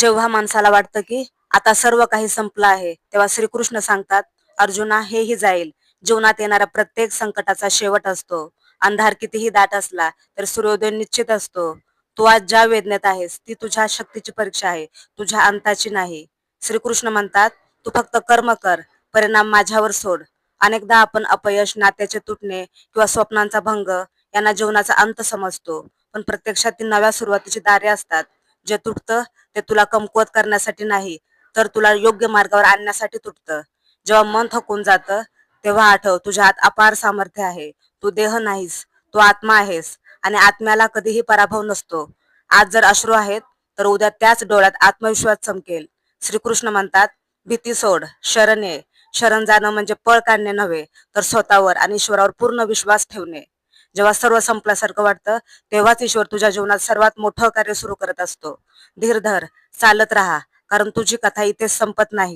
जेव्हा माणसाला वाटतं की आता सर्व काही संपलं आहे तेव्हा श्रीकृष्ण सांगतात अर्जुना हेही जाईल. जीवनात येणारा प्रत्येक संकटाचा शेवट असतो. अंधार कितीही दाट असला तर सूर्योदय निश्चित असतो. तू आज ज्या वेदनेत आहेस ती तुझ्या शक्तीची परीक्षा आहे. तुझ्या अंताची नाही. श्रीकृष्ण म्हणतात तू फक्त कर्म कर. परिणाम माझ्यावर सोड. अनेकदा आपण अपयश नात्याचे तुटणे किंवा स्वप्नांचा भंग यांना जीवनाचा अंत समजतो. पण प्रत्यक्षात ती नव्या सुरुवातीची दारे असतात. जे तुटतं ते तुला कमकुवत करण्यासाठी नाही तर तुला योग्य मार्गावर आणण्यासाठी तुटतं. जेव्हा मन थकून जातं तेव्हा आठव तुझ्या आत अपार सामर्थ्य आहे. तू देह नाहीस तू आत्मा आहेस आणि आत्म्याला कधीही पराभव नसतो. आज जर अश्रू आहेत तर उद्या त्याच डोळ्यात आत्मविश्वास चमकेल. श्रीकृष्ण म्हणतात भीती सोड शरण ये. शरण जाणं म्हणजे पळ काढणे नव्हे तर स्वतःवर आणि ईश्वरावर पूर्ण विश्वास ठेवणे. जेव्हा सर्व संपल्यासारखं वाटतं तेव्हाच ईश्वर तुझ्या जीवनात सर्वात मोठं कार्य सुरू करत असतो. धीर धर चालत राहा कारण तुझी कथा इथेच संपत नाही.